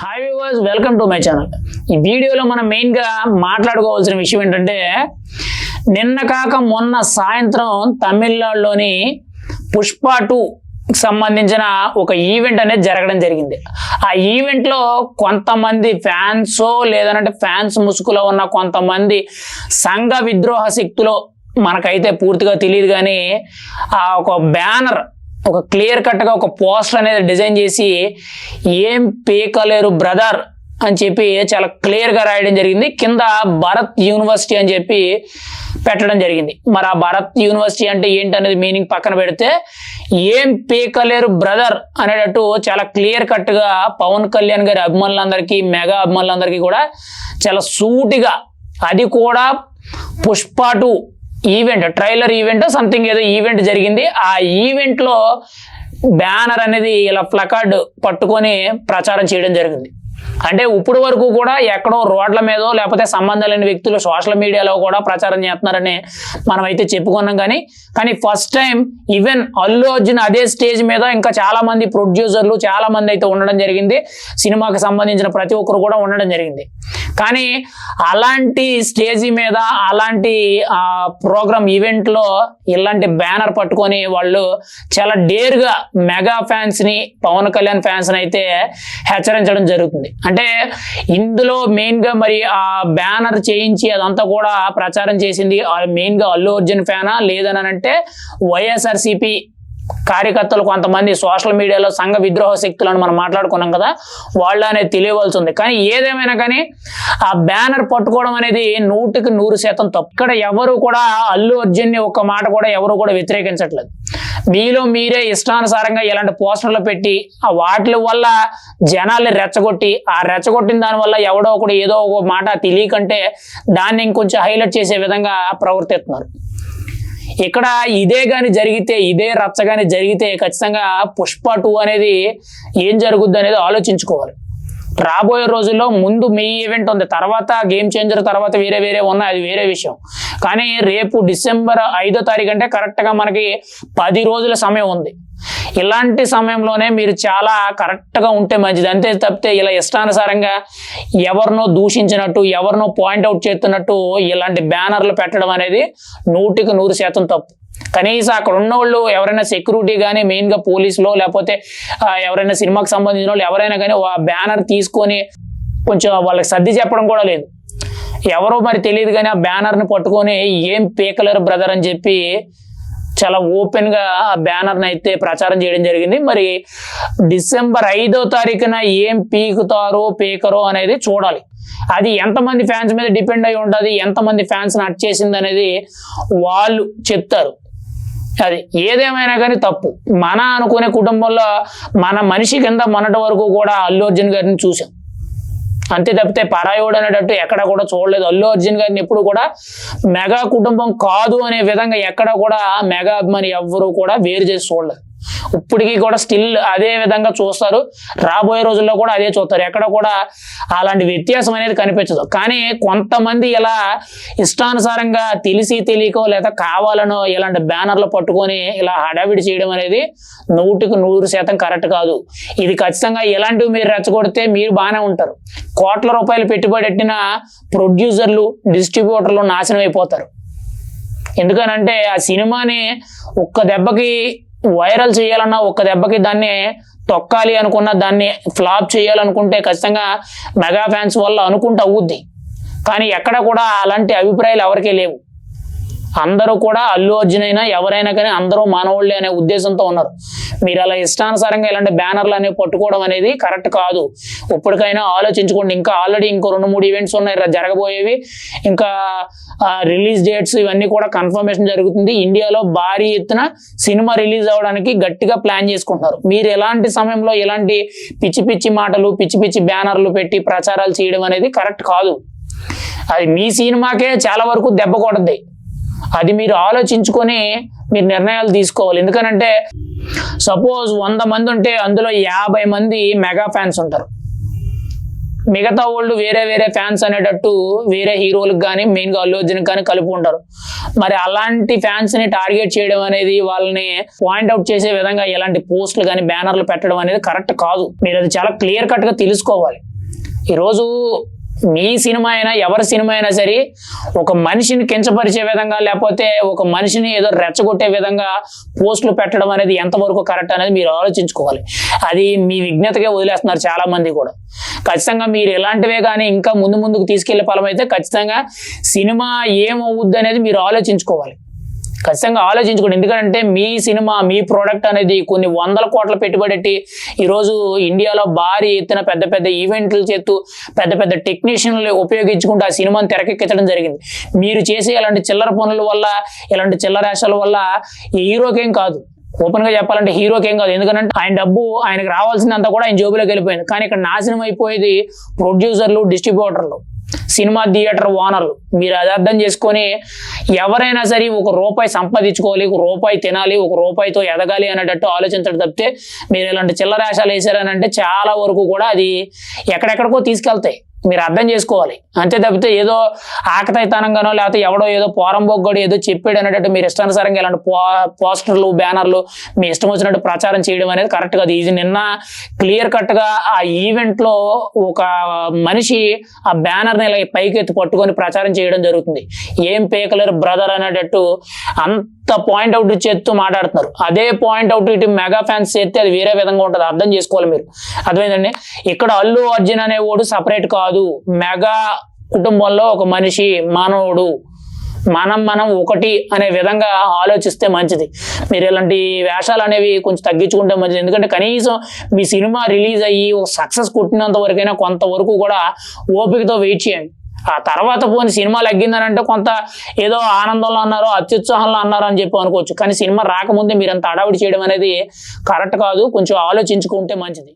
Hi viewers welcome to my channel ఈ వీడియోలో మనం మెయిన్గా మాట్లాడుకోవాల్సిన విషయం ఏంటంటే నిన్న కాక మొన్న సాయంత్రం తమిళనాడులోని పుష్ప టూ సంబంధించిన ఒక ఈవెంట్ అనేది జరగడం జరిగింది. ఆ ఈవెంట్లో కొంతమంది ఫ్యాన్స్ లేదంటే ఫ్యాన్స్ ముసుగులో ఉన్న కొంతమంది సంఘ విద్రోహ శక్తులు మనకైతే పూర్తిగా తెలియదు కానీ ఆ ఒక బ్యానర్ ఒక క్లియర్ కట్గా ఒక పోస్టర్ అనేది డిజైన్ చేసి ఏం పీకలేరు బ్రదర్ అని చెప్పి చాలా క్లియర్గా రాయడం జరిగింది. కింద భరత్ యూనివర్సిటీ అని చెప్పి పెట్టడం జరిగింది. మరి ఆ భరత్ యూనివర్సిటీ అంటే ఏంటి అనేది మీనింగ్ పక్కన పెడితే ఏం పీకలేరు బ్రదర్ అనేటట్టు చాలా క్లియర్ కట్గా పవన్ కళ్యాణ్ గారి అభిమానులందరికీ మెగా అభిమానులందరికీ కూడా చాలా సూటిగా అది కూడా Pushpa two event trailer event something ఏదో ఈవెంట్ జరిగింది. ఆ ఈవెంట్లో బ్యానర్ అనేది ఇలా ప్లకార్డ్ పట్టుకొని ప్రచారం చేయడం జరిగింది. అంటే ఇప్పుడు వరకు కూడా ఎక్కడో రోడ్ల మీదో లేకపోతే సంబంధం లేని వ్యక్తులు సోషల్ మీడియాలో కూడా ప్రచారం చేస్తున్నారని మనం అయితే చెప్పుకున్నాం కానీ కానీ first time even Allu Arjun అదే స్టేజ్ మీద ఇంకా చాలా మంది ప్రొడ్యూసర్లు చాలా మంది అయితే ఉండడం జరిగింది. సినిమాకి సంబంధించిన ప్రతి ఒక్కరు కూడా ఉండడం జరిగింది. కానీ అలాంటి స్టేజ్ మీద అలాంటి ప్రోగ్రామ్ ఈవెంట్లో ఇలాంటి బ్యానర్ పట్టుకొని వాళ్ళు చాలా డేర్గా మెగా ఫ్యాన్స్ని పవన్ కళ్యాణ్ ఫ్యాన్స్ని అయితే హెచ్చరించడం జరుగుతుంది. అంటే ఇందులో మెయిన్గా మరి ఆ బ్యానర్ చేయించి అదంతా కూడా ప్రచారం చేసింది మెయిన్గా అల్లు అర్జున్ ఫ్యానా? లేదని అంటే వైఎస్ఆర్సిపి కార్యకర్తలు కొంతమంది సోషల్ మీడియాలో సంఘ విద్రోహ శక్తులను మనం మాట్లాడుకున్నాం కదా వాళ్ళు అనేది తెలియవలసి ఉంది కానీ ఏదేమైనా కానీ ఆ బ్యానర్ పట్టుకోవడం అనేది నూటికి నూరు శాతం తప్పు. ఇక్కడ ఎవరు కూడా అల్లు అర్జున్ని ఒక్క మాట కూడా ఎవరు కూడా వ్యతిరేకించట్లేదు. మీలో మీరే ఇష్టానుసారంగా ఇలాంటి పోస్టర్లు పెట్టి ఆ వాటి వల్ల జనాల్ని రెచ్చగొట్టి ఆ రెచ్చగొట్టిన దాని వల్ల ఎవడో ఒకడు ఏదో ఒక మాట తెలియకంటే దాన్ని ఇంకొంచెం హైలైట్ చేసే విధంగా ప్రవర్తిస్తున్నారు. ఇక్కడ ఇదే కానీ జరిగితే ఇదే రచ్చ కానీ జరిగితే ఖచ్చితంగా పుష్ప టూ అనేది ఏం జరుగుద్ది అనేది ఆలోచించుకోవాలి. రాబోయే రోజుల్లో ముందు మీ ఈవెంట్ ఉంది తర్వాత గేమ్ చేంజర్ తర్వాత వేరే వేరే ఉన్నాయి అది వేరే విషయం. కానీ రేపు డిసెంబర్ ఐదో తారీఖు అంటే కరెక్ట్గా మనకి పది రోజుల సమయం ఉంది. ఇలాంటి సమయంలోనే మీరు చాలా కరెక్ట్గా ఉంటే మంచిది. అంతే తప్పితే ఇలా ఇష్టానుసారంగా ఎవరినో దూషించినట్టు ఎవరినో పాయింట్అవుట్ చేస్తున్నట్టు ఇలాంటి బ్యానర్లు పెట్టడం అనేది నూటికి నూరు శాతం తప్పు. కనీసం అక్కడ ఉన్న వాళ్ళు ఎవరైనా సెక్యూరిటీ కానీ మెయిన్గా పోలీసులో లేకపోతే ఎవరైనా సినిమాకి సంబంధించిన వాళ్ళు ఎవరైనా కానీ ఆ బ్యానర్ తీసుకొని కొంచెం వాళ్ళకి సర్ది చెప్పడం కూడా లేదు. ఎవరో మరి తెలియదు కానీ ఆ బ్యానర్ని పట్టుకొని ఏం పీకలేరు బ్రదర్ అని చెప్పి చాలా ఓపెన్గా ఆ బ్యానర్ని అయితే ప్రచారం చేయడం జరిగింది. మరి డిసెంబర్ ఐదో తారీఖున ఏం పీకుతారో పీకరో అనేది చూడాలి. అది ఎంతమంది ఫ్యాన్స్ మీద డిపెండ్ అయి ఉంటుంది ఎంతమంది ఫ్యాన్స్ నట్ చేసింది అనేది వాళ్ళు చెప్తారు. అది ఏదేమైనా కానీ తప్పు. మన అనుకునే కుటుంబంలో మన మనిషి కింద మొన్నటి వరకు కూడా అల్లు అర్జున్ గారిని చూసాం అంతే తప్పితే పరాయోడు అనేటట్టు ఎక్కడ కూడా చూడలేదు. అల్లు అర్జున్ గారిని ఎప్పుడు కూడా మెగా కుటుంబం కాదు అనే విధంగా ఎక్కడ కూడా మెగా అభిమాని ఎవ్వరూ కూడా వేరు చేసి చూడలేదు. ఇప్పటికీ కూడా స్టిల్ అదే విధంగా చూస్తారు. రాబోయే రోజుల్లో కూడా అదే చూస్తారు. ఎక్కడ కూడా అలాంటి వ్యత్యాసం అనేది కనిపించదు. కానీ కొంతమంది ఇలా ఇష్టానుసారంగా తెలిసి తెలియకో లేదా కావాలనో ఇలాంటి బ్యానర్లు పట్టుకొని ఇలా హడావిడి చేయడం అనేది నూటికి నూరు శాతం కరెక్ట్ కాదు. ఇది ఖచ్చితంగా ఇలాంటివి మీరు రెచ్చగొడితే మీరు బాగానే ఉంటారు. కోట్ల రూపాయలు పెట్టుబడి పెట్టిన ప్రొడ్యూసర్లు డిస్ట్రిబ్యూటర్లు నాశనం అయిపోతారు. ఎందుకనంటే ఆ సినిమాని ఒక్క దెబ్బకి వైరల్ చేయాలన్నా ఒక్క దెబ్బకి దాన్ని తొక్కాలి అనుకున్న దాన్ని ఫ్లాప్ చేయాలనుకుంటే ఖచ్చితంగా మెగా ఫ్యాన్స్ వల్ల అనుకుంటూ అవుద్ది కానీ ఎక్కడ కూడా అలాంటి అభిప్రాయాలు ఎవరికీ లేవు. అందరూ కూడా అల్లు అర్జున్ అయినా ఎవరైనా కానీ అందరూ మానవుళ్ళే అనే ఉద్దేశంతో ఉన్నారు. మీరు అలా ఇష్టానుసారంగా ఇలాంటి బ్యానర్లు అనేవి పట్టుకోవడం అనేది కరెక్ట్ కాదు. ఇప్పటికైనా ఆలోచించుకోండి. ఇంకా ఆల్రెడీ ఇంకో రెండు మూడు ఈవెంట్స్ ఉన్నాయి. రా- జరగబోయేవి. ఇంకా రిలీజ్ డేట్స్ ఇవన్నీ కూడా కన్ఫర్మేషన్ జరుగుతుంది. ఇండియాలో భారీ ఎత్తున సినిమా రిలీజ్ అవ్వడానికి గట్టిగా ప్లాన్ చేసుకుంటున్నారు. మీరు ఎలాంటి సమయంలో ఎలాంటి పిచ్చి పిచ్చి మాటలు పిచ్చి పిచ్చి బ్యానర్లు పెట్టి ప్రచారాలు చేయడం అనేది కరెక్ట్ కాదు. అది మీ సినిమాకే చాలా వరకు దెబ్బ కొడద్ది. అది మీరు ఆలోచించుకొని మీరు నిర్ణయాలు తీసుకోవాలి. ఎందుకనంటే సపోజ్ వంద మంది ఉంటే అందులో యాభై మంది మెగా ఫ్యాన్స్ ఉంటారు. మిగతా వాళ్ళు వేరే వేరే ఫ్యాన్స్ అనేటట్టు వేరే హీరోలకు కానీ మెయిన్గా అల్లు అర్జున్ కానీ కలిపి ఉంటారు. మరి అలాంటి ఫ్యాన్స్ని టార్గెట్ చేయడం అనేది వాళ్ళని పాయింట్ అవుట్ చేసే విధంగా ఎలాంటి పోస్టులు కానీ బ్యానర్లు పెట్టడం అనేది కరెక్ట్ కాదు. మీరు అది చాలా క్లియర్ కట్గా తెలుసుకోవాలి. ఈరోజు మీ సినిమా అయినా ఎవరి సినిమా అయినా సరే ఒక మనిషిని కించపరిచే విధంగా లేకపోతే ఒక మనిషిని ఏదో రెచ్చగొట్టే విధంగా పోస్టులు పెట్టడం అనేది ఎంతవరకు కరెక్ట్ అనేది మీరు ఆలోచించుకోవాలి. అది మీ విజ్ఞతగా వదిలేస్తున్నారు చాలా మంది కూడా. ఖచ్చితంగా మీరు ఇలాంటివే కానీ ఇంకా ముందు ముందుకు తీసుకెళ్ళే ఫలం అయితే ఖచ్చితంగా సినిమా ఏమవుద్ది అనేది మీరు ఆలోచించుకోవాలి. ఖచ్చితంగా ఆలోచించుకోండి. ఎందుకంటే మీ సినిమా మీ ప్రోడక్ట్ అనేది కొన్ని వందల కోట్ల పెట్టుబడి ఈరోజు ఇండియాలో భారీ ఎత్తున పెద్ద పెద్ద ఈవెంట్లు చేస్తూ పెద్ద పెద్ద టెక్నీషియన్లు ఉపయోగించుకుంటూ ఆ సినిమాని తెరకెక్కించడం జరిగింది. మీరు చేసే ఇలాంటి చిల్లర పనుల వల్ల ఇలాంటి చిల్లర వల్ల హీరోకేం కాదు. ఓపెన్గా చెప్పాలంటే హీరోకి ఏం కాదు. ఎందుకంటే ఆయన డబ్బు ఆయనకు రావాల్సిందంతా కూడా ఆయన జోబులోకి వెళ్ళిపోయింది. కానీ ఇక్కడ నాశనం అయిపోయేది ప్రొడ్యూసర్లు డిస్ట్రిబ్యూటర్లు. సినిమా థియేటర్ ఓనర్లు. మీరు అది అర్థం చేసుకొని ఎవరైనా సరే ఒక రూపాయి సంపాదించుకోవాలి ఒక రూపాయి తినాలి ఒక రూపాయితో ఎదగాలి అనేటట్టు ఆలోచించడం తప్పితే మీరు ఇలాంటి చిల్లరాశాలు వేసారనంటే చాలా వరకు కూడా అది ఎక్కడెక్కడికో తీసుకెళ్తాయి. మీరు అర్థం చేసుకోవాలి. అంతే తప్పితే ఏదో ఆకతాయితనంగానో లేకపోతే ఎవడో ఏదో పోరంబొగ్గడు ఏదో చెప్పాడు అనేటట్టు మీరు ఇష్టానుసారంగా ఇలాంటి పో పోస్టర్లు బ్యానర్లు మీ ఇష్టం వచ్చినట్టు ప్రచారం చేయడం అనేది కరెక్ట్ కాదు. ఇది నిన్న క్లియర్ కట్గా ఆ ఈవెంట్లో ఒక మనిషి ఆ బ్యానర్ని ఇలా పైకెత్తి పట్టుకొని ప్రచారం చేయడం జరుగుతుంది. ఏం పేకలర్ బ్రదర్ అనేటట్టు అంత పాయింట్ అవుట్ చేస్తూ మాట్లాడుతున్నారు. అదే పాయింట్ అవుట్ ఇటు మెగా ఫ్యాన్స్ చేస్తే అది వేరే విధంగా ఉంటుంది. అర్థం చేసుకోవాలి మీరు. అర్థమైందండి? ఇక్కడ అల్లు అర్జున్ అనేవాడు సపరేట్ కాదు. మెగా కుటుంబంలో ఒక మనిషి మానవుడు. మనం మనం ఒకటి అనే విధంగా ఆలోచిస్తే మంచిది. మీరు ఇలాంటి వేషాలు అనేవి కొంచెం తగ్గించుకుంటే మంచిది. ఎందుకంటే కనీసం మీ సినిమా రిలీజ్ అయ్యి ఒక సక్సెస్ కొట్టినంత వరకైనా కొంతవరకు కూడా ఓపికతో వెయిట్ చేయండి. ఆ తర్వాత పోని సినిమా లగ్గిందని అంటే కొంత ఏదో ఆనందంలో అన్నారో అత్యుత్సాహంలో అన్నారో అని చెప్పి అనుకోవచ్చు. కానీ సినిమా రాకముందే మీరు అంత అడావిడి చేయడం అనేది కరెక్ట్ కాదు. కొంచెం ఆలోచించుకుంటే మంచిది.